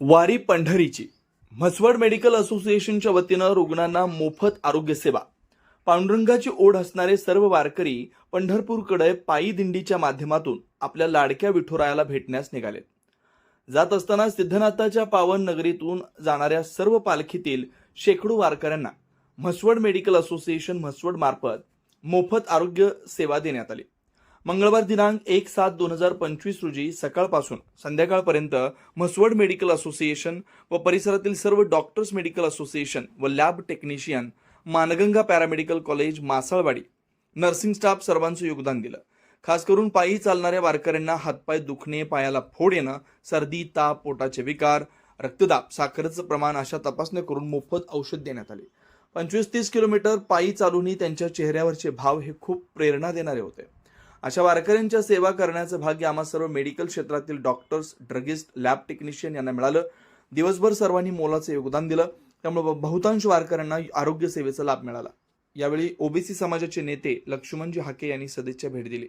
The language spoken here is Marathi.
वारी पंढरीची. म्हसवड मेडिकल असोसिएशनच्या वतीनं रुग्णांना मोफत आरोग्य सेवा. पांडुरंगाची ओढ असणारे सर्व वारकरी पंढरपूरकडे पायी दिंडीच्या माध्यमातून आपल्या लाडक्या विठुरायाला भेटण्यास निघाले जात असताना सिद्धनाथाच्या पावन नगरीतून जाणाऱ्या सर्व पालखीतील शेकडो वारकऱ्यांना म्हसवड मेडिकल असोसिएशन म्हसवड मार्फत मोफत आरोग्य सेवा देण्यात आली. मंगळवार दिनांक एक सात दोन हजार पंचवीस रोजी सकाळपासून संध्याकाळपर्यंत म्हसवड मेडिकल असोसिएशन व परिसरातील सर्व डॉक्टर्स मेडिकल असोसिएशन व lab technician Mangaga paramedical college Masalwadi nursing staff सर्वांचं योगदान दिलं. खास करून पायी चालणाऱ्या वारकऱ्यांना हातपाय दुखणे पायाला फोड येणं सर्दी ताप पोटाचे विकार रक्तदाब साखरेचं प्रमाण अशा तपासण्या करून मोफत औषध देण्यात आले. पंचवीस तीस किलोमीटर पायी चालूनही त्यांच्या चेहऱ्यावरचे भाव हे खूप प्रेरणा देणारे होते. अशा वारकऱ्यांच्या सेवा करण्याचं भाग्य आम्हा सर्व मेडिकल क्षेत्रातील डॉक्टर्स ड्रगिस्ट लॅब टेक्निशियन यांना मिळालं. दिवसभर सर्वांनी मोलाचं योगदान दिलं. त्यामुळे बहुतांश वारकऱ्यांना आरोग्य सेवेचा लाभ मिळाला. यावेळी ओबीसी समाजाचे नेते लक्ष्मणजी हाके यांनी सदिच्छा भेट दिली.